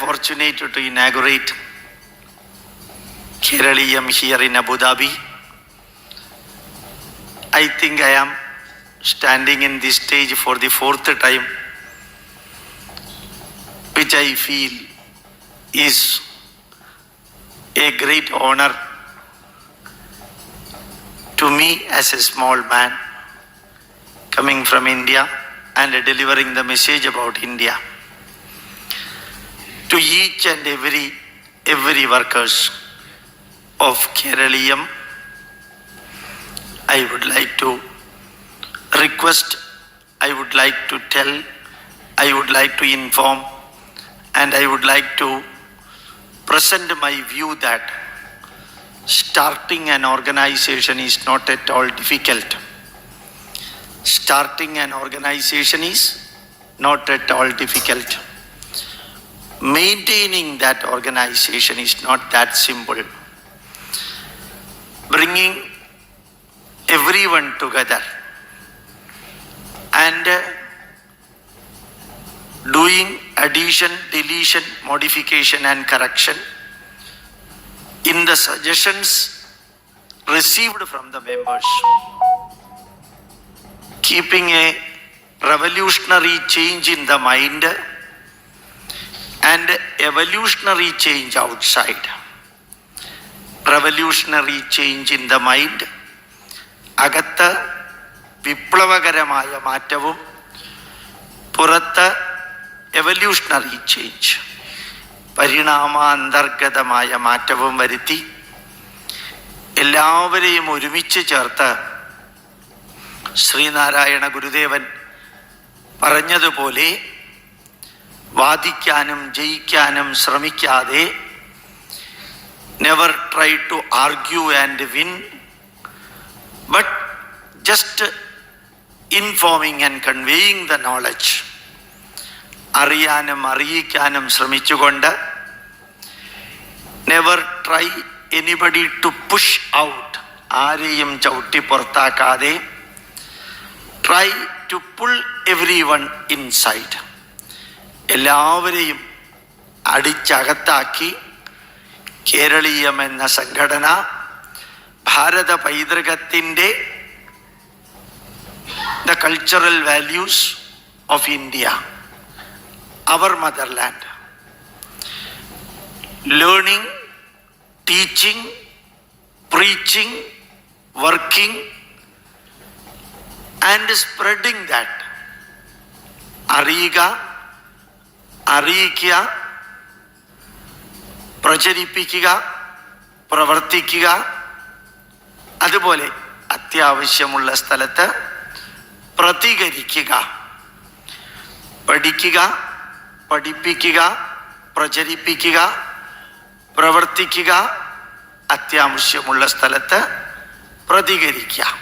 fortunate to inaugurate Keraliyam here in Abu Dhabi. I think I am standing in this stage for the fourth time, which I feel is a great honor to me as a small man coming from India and delivering the message about India to each and every every workers of Keraliyam. I would like to request, I would like to tell, I would like to inform, and I would like to present my view that starting an organization is not at all difficult. Starting an organization is not at all difficult. Maintaining that organization is not that simple. Bringing everyone together and uh, doing addition, deletion, modification, and correction in the suggestions received from the members, keeping a revolutionary change in the mind and evolutionary change outside. Revolutionary change in the mind അകത്ത് വിപ്ലവകരമായ മാറ്റവും പുറത്ത് evolutionary change പരിണാമാന്തർഗതമായ മാറ്റവും വരുത്തി. എല്ലാവരെയും ഒരുമിച്ച് ചേർത്ത് ശ്രീനാരായണ ഗുരുദേവൻ പറഞ്ഞതുപോലെ വാദിക്കാനും ജയിക്കാനും ശ്രമിക്കാതെ never try to argue and win but just informing and conveying the knowledge അറിയാനും അറിയിക്കാനും ശ്രമിച്ചുകൊണ്ട് never try anybody to push out ആരെയും ചവിട്ടി പുറത്താക്കാതെ try to pull everyone inside എല്ലാവരെയും അടിച്ചകത്താക്കി കേരളീയം എന്ന സംഘടന ഭാരത പൈതൃകത്തിന്റെ the cultural values of India our motherland learning teaching preaching working and spreading that അറിയുക അറിയിക്കുക പ്രചരിപ്പിക്കുക പ്രവർത്തിക്കുക. അതുപോലെ അത്യാവശ്യമുള്ള സ്ഥലത്ത് പ്രതികരിക്കുക പഠിക്കുക പഠിപ്പിക്കുക പ്രചരിപ്പിക്കുക പ്രവർത്തിക്കുക അത്യാവശ്യമുള്ള സ്ഥലത്ത് പ്രതികരിക്കുക.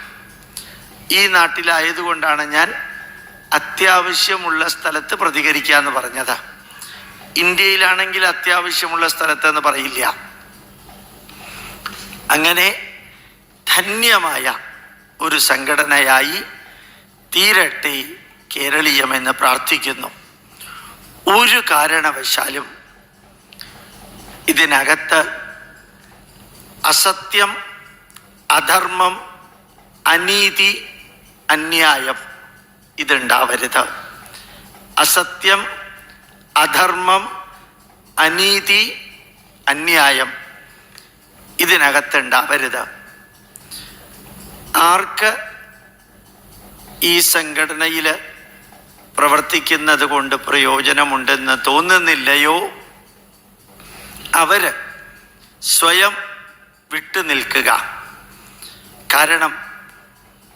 ഈ നാട്ടിലായതുകൊണ്ടാണ് ഞാൻ അത്യാവശ്യമുള്ള സ്ഥലത്ത് പ്രതികരിക്കുക എന്ന് പറഞ്ഞത്. ഇന്ത്യയിലാണെങ്കിൽ അത്യാവശ്യമുള്ള സ്ഥലത്ത് എന്ന് പറയില്ല. അങ്ങനെ ധന്യമായ ഒരു സംഘടനയായി തീരട്ടെ കേരളീയമെന്ന് പ്രാർത്ഥിക്കുന്നു. ഒരു കാരണവശാലും ഇതിനകത്ത് അസത്യം അധർമ്മം അനീതി അന്യായം ഇതുണ്ടാവരുത്. അസത്യം അധർമ്മം അനീതി അന്യായം. ഇതിനകത്തുണ്ടാവരുത്. ആർക്ക് ഈ സംഘടനയിൽ പ്രവർത്തിക്കുന്നത് കൊണ്ട് പ്രയോജനമുണ്ടെന്ന് തോന്നുന്നില്ലയോ? അവർ സ്വയം വിട്ടു നിൽക്കുക. കാരണം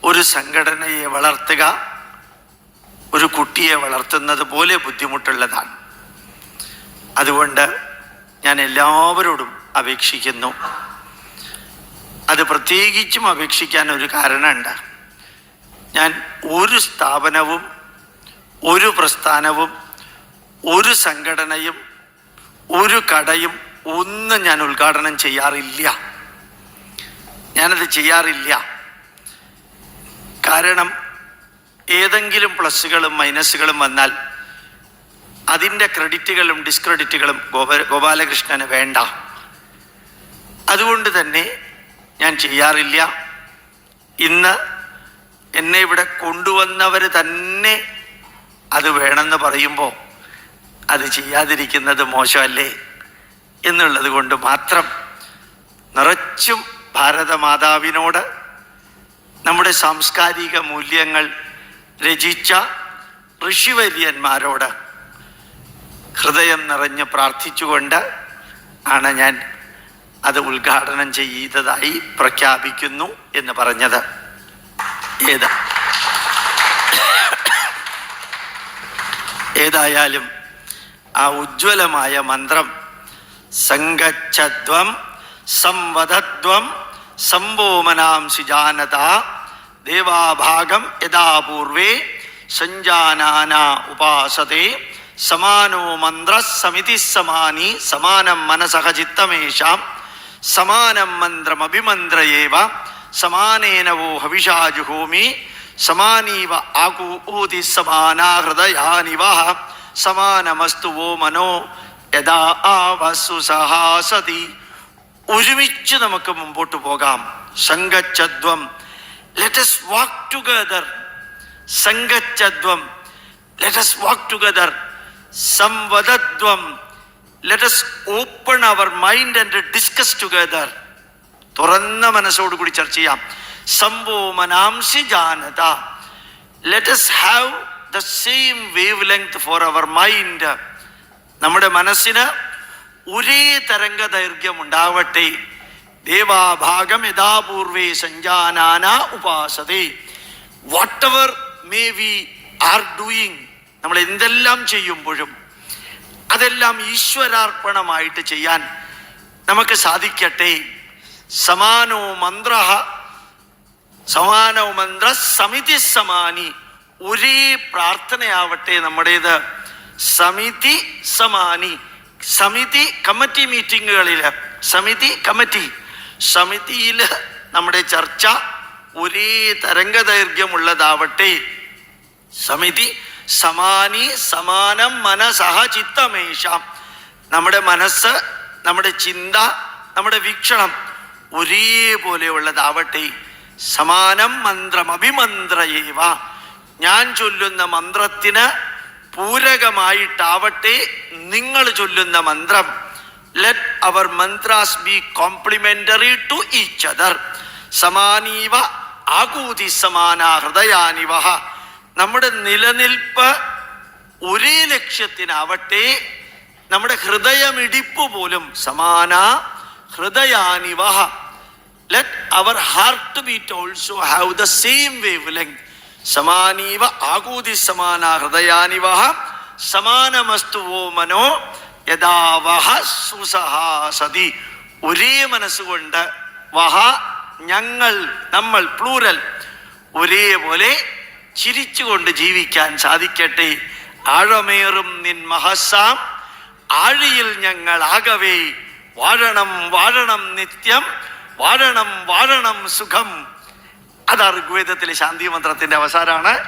ഒരു സംഘടനയെ വളർത്തുക ഒരു കുട്ടിയെ വളർത്തുന്നത് പോലെ ബുദ്ധിമുട്ടുള്ളതാണ്. അതുകൊണ്ട് ഞാൻ എല്ലാവരോടും അപേക്ഷിക്കുന്നു. അത് പ്രത്യേകിച്ചും അപേക്ഷിക്കാൻ ഒരു കാരണമുണ്ട്. ഞാൻ ഒരു സ്ഥാപനവും ഒരു പ്രസ്ഥാനവും ഒരു സംഘടനയും ഒരു കടയും ഒന്നും ഞാൻ ഉദ്ഘാടനം ചെയ്യാറില്ല. ഞാനത് ചെയ്യാറില്ല. കാരണം ഏതെങ്കിലും പ്ലസ്സുകളും മൈനസുകളും വന്നാൽ അതിന്റെ ക്രെഡിറ്റുകളും ഡിസ്ക്രെഡിറ്റുകളും ഗോപ ഗോപാലകൃഷ്ണന് വേണ്ട. അതുകൊണ്ട് തന്നെ ഞാൻ ചെയ്യാറില്ല. ഇന്ന് എന്നെ ഇവിടെ കൊണ്ടുവന്നവർ തന്നെ അത് വേണമെന്ന് പറയുമ്പോൾ അത് ചെയ്യാതിരിക്കുന്നത് മോശമല്ലേ എന്നുള്ളത് കൊണ്ട് മാത്രം നിറച്ചും ഭാരതമാതാവിനോട് നമ്മുടെ സാംസ്കാരിക മൂല്യങ്ങൾ രചിച്ച ഋഷിവര്യന്മാരോട് ഹൃദയം നിറഞ്ഞ് പ്രാർത്ഥിച്ചുകൊണ്ട് ആണ് ഞാൻ അത് ഉദ്ഘാടനം ചെയ്തതായി പ്രഖ്യാപിക്കുന്നു എന്ന് പറഞ്ഞത്. ഏതാ? ഏതായാലും ആ ഉജ്ജ്വലമായ മന്ത്രം സംഗച്ഛദ്വം സംവദദ്വം സംവോമനാംസി ജാനത ദേവാഭാഗം യഥാപൂർവേ സഞ്ജാനാന ഉപാസത്തെ സമാനോ മന്ത്ര സമിതി സമാനി സമാനം മനസഹ ചിത്തമേഷാം സമാനം മന്ത്രം അഭിമന്ത്രയേവ സമാനേനവോ ഹവിഷാ ജുഹോമി സമാനീവ ആകൂതി സമാനാ ഹൃദയാനിവ സമാനമസ്തു വോ മനോ യഥാ ആവസു സഹാസതി ഒരുമിച്ച് നമുക്ക് മുമ്പോട്ട് പോകാം. സംഘച്ചദ്വം ലെറ്റസ് വാക്ക് ടുഗദർ സംഘച്ചദ്വം let's walk together സംവദദ്വം as open our mind and discuss together തുറന്ന മനസ്സോടുകൂടി ചർച്ച ചെയ്യാം. സംഭവ മനാംസി ജാനത. Let's have the same wavelength for our mind നമ്മുടെ മനസ്സിന് ഒരേ തരംഗ ദൈർഘ്യം ഉണ്ടാവട്ടെ. ദേവാഭാഗം യഥാപൂർവേ സഞ്ജാനാന ഉപാസതേ. Whatever may we are doing നമ്മൾ എന്തെല്ലാം ചെയ്യുമ്പോഴും അതെല്ലാം ഈശ്വരാർപ്പണമായിട്ട് ചെയ്യാൻ നമുക്ക് സാധിക്കട്ടെ. സമാനോ മന്ത്ര സമാനോ മന്ത്ര സമിതി സമാനി ഒരേ പ്രാർത്ഥനയാവട്ടെ നമ്മുടേത്. സമിതി സമാനി സമിതി കമ്മിറ്റി മീറ്റിങ്ങുകളിൽ സമിതി കമ്മിറ്റി സമിതിയിൽ നമ്മുടെ ചർച്ച ഒരേ തരംഗദൈർഘ്യമുള്ളതാവട്ടെ. സമിതി സമാനി സമാനം മനസഹ ചിത്തമേഷാം നമ്മുടെ മനസ്സ് നമ്മുടെ ചിന്ത നമ്മുടെ വീക്ഷണം ഒരേപോലെയുള്ളതാവട്ടെ. സമാനം മന്ത്രം അഭിമന്ത്രയേവ. ഞാൻ ചൊല്ലുന്ന മന്ത്രത്തിന് പൂരകമായിട്ടാവട്ടെ നിങ്ങൾ ചൊല്ലുന്ന മന്ത്രം. Let our mantras be complementary to each other സമാനീവ ആകൂതി സമാന ഹൃദയാനിവ നമ്മുടെ നിലനിൽപ്പ് ഒരേ ലക്ഷ്യത്തിനാവട്ടെ നമ്മുടെ ഹൃദയമിടിപ്പ് പോലും സമാന ഹൃദയാനിവ let our heartbeat also have the same wavelength സമാനീവ ആകൂതി സമാന ഹൃദയാനിവ സമാനമസ്തു ഓ മനോ യഥാവഹ സുസഹാസതി ഒരേ മനസ്സുകൊണ്ട് വഹ ഞങ്ങൾ നമ്മൾ പ്ലൂരൽ ഒരേപോലെ ചിരിച്ചുകൊണ്ട് ജീവിക്കാൻ സാധിക്കട്ടെ. ആഴമേറും നിൻ മഹസാം ആഴിയിൽ ഞങ്ങൾ ആകവേ വാഴണം വാഴണം നിത്യം. വാഴണം വാഴണം സുഖം. അത് ഋഗ്വേദത്തിലെ ശാന്തി മന്ത്രത്തിന്റെ അവസാനമാണ്.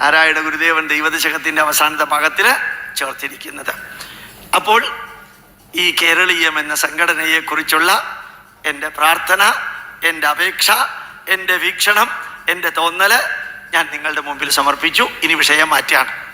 നാരായണ ഗുരുദേവൻ ദൈവദശകത്തിന്റെ അവസാനത്തെ ഭാഗത്തിൽ ചേർത്തിരിക്കുന്നത്. അപ്പോൾ ഈ കേരളീയം എന്ന സംഘടനയെക്കുറിച്ചുള്ള എന്റെ പ്രാർത്ഥന എന്റെ അപേക്ഷ എന്റെ വീക്ഷണം എന്റെ തോന്നൽ ഞാൻ നിങ്ങളുടെ മുമ്പിൽ സമർപ്പിച്ചു. ഇനി വിഷയം മാറ്റാണ്